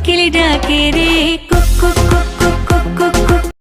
কোকিল ডাকে রে।